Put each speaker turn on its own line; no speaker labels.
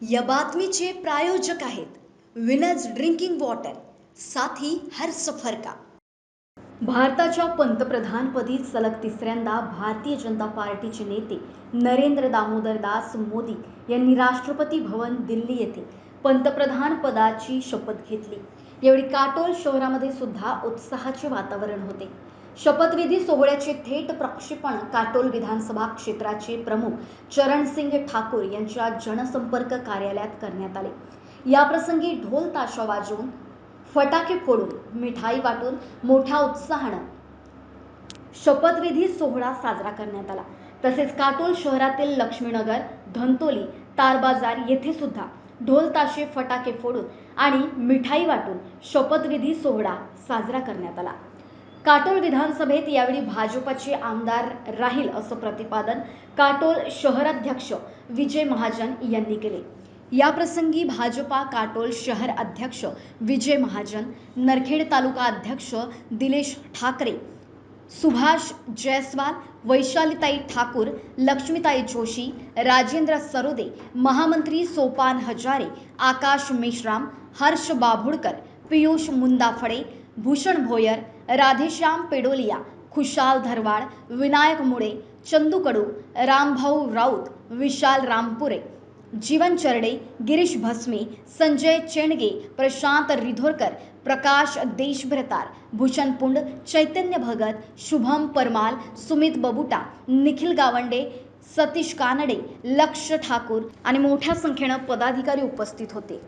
या बातमीचे प्रायोजक आहेत विनर्स ड्रिंकिंग वॉटर साथी हर सफर का भारताच्या पंतप्रधानपदी सलग तिसऱ्यांदा भारतीय जनता पार्टीचे नेते नरेंद्र दामोदर दास मोदी यांनी राष्ट्रपती भवन दिल्ली येथे पंतप्रधान पदाची शपथ घेतली. यावेळी काटोल शहरामध्ये सुद्धा उत्साहाचे वातावरण होते. शपथविधी सोहळ्याचे थेट प्रक्षेपण काटोल विधानसभा क्षेत्राचे प्रमुख चरणसिंग ठाकूर यांच्या जनसंपर्क कार्यालयात करण्यात आले. याप्रसंगी ढोल ताशा वाजवून फटाके फोडून मिठाई वाटून मोठ्या उत्साहानं शपथविधी सोहळा साजरा करण्यात आला. तसेच काटोल शहरातील लक्ष्मीनगर धंतोली तारबाजार येथे सुद्धा ढोल ताशे फटाके फोडून आणि मिठाई वाटून शपथविधी सोहळा साजरा करण्यात आला. काटोल विधानसभेत यावेळी भाजपचे आमदार राहील असं प्रतिपादन काटोल शहराध्यक्ष विजय महाजन यांनी केले. याप्रसंगी भाजपा काटोल शहर अध्यक्ष विजय महाजन नरखेड तालुका अध्यक्ष दिलेश ठाकरे सुभाष जयस्वाल वैशालीताई ठाकूर लक्ष्मीताई जोशी राजेंद्र सरोदे महामंत्री सोपान हजारे आकाश मेश्राम हर्ष बाभुळकर पियुष मुंदाफडे भूषण भोयर राधेश्याम पेडोलिया खुशाल धरवाड विनायक मुळे चंदू कडू रामभाऊ राऊत विशाल रामपुरे जीवन चरडे गिरीश भस्मे संजय चेंडगे प्रशांत रिधोरकर प्रकाश देशभ्रतार भूषण पुंड चैतन्य भगत शुभम परमाल सुमित बबुटा निखिल गावंडे सतीश कानडे लक्ष ठाकूर आणि मोठ्या संख्येनं पदाधिकारी उपस्थित होते.